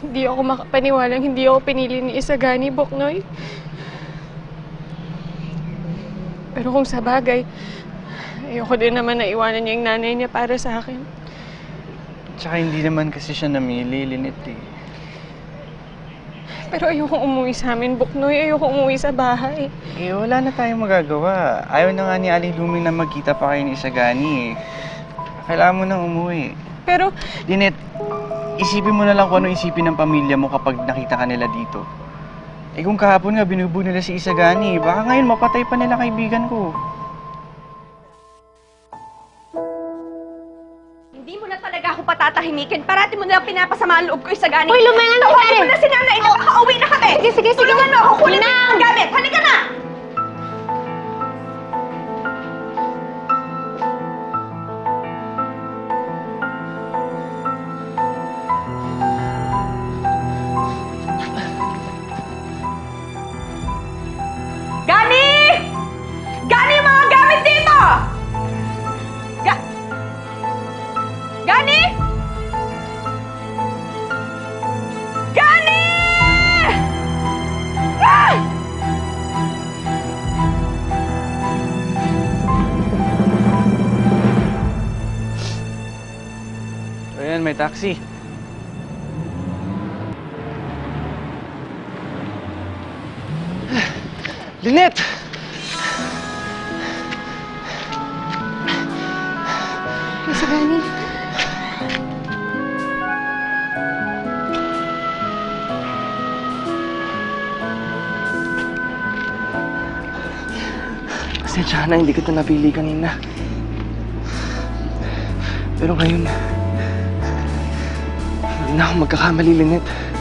Hindi ako makapaniwalang hindi ako pinili ni Isagani, Boknoy. Pero kung sa bagay, ayoko din naman na iwanan niya yung nanay niya para sa akin. Tsaka hindi naman kasi siya namili, Linit eh. Pero ayoko umuwi sa amin, Buknoy. Ayoko umuwi sa bahay. Eh, wala na tayong magagawa. Ayaw na nga ni Aling Luming na magkita pa kayo ni Isagani eh. Kailangan mo nang umuwi. Pero, Linit, isipin mo na lang kung ano isipin ng pamilya mo kapag nakita ka nila dito. Eh kung kahapon nga binubog nila si Isagani, baka ngayon mapatay pa nila kaibigan ko. Hindi mo na talaga ako patatahimikin. Parati mo na lang pinapasama ang loob ko sa gani. Hoy, lumayan na Tawagin tayo. mo na si nanay na baka uwi na kami. Sige, sige, sige. Tulungan mo ako. Kunin mo yung. May taxi. Lynette! Isagani. Pasensya na, hindi kita napili kanina. Pero ngayon, hindi na ako magkakamali, Lynette.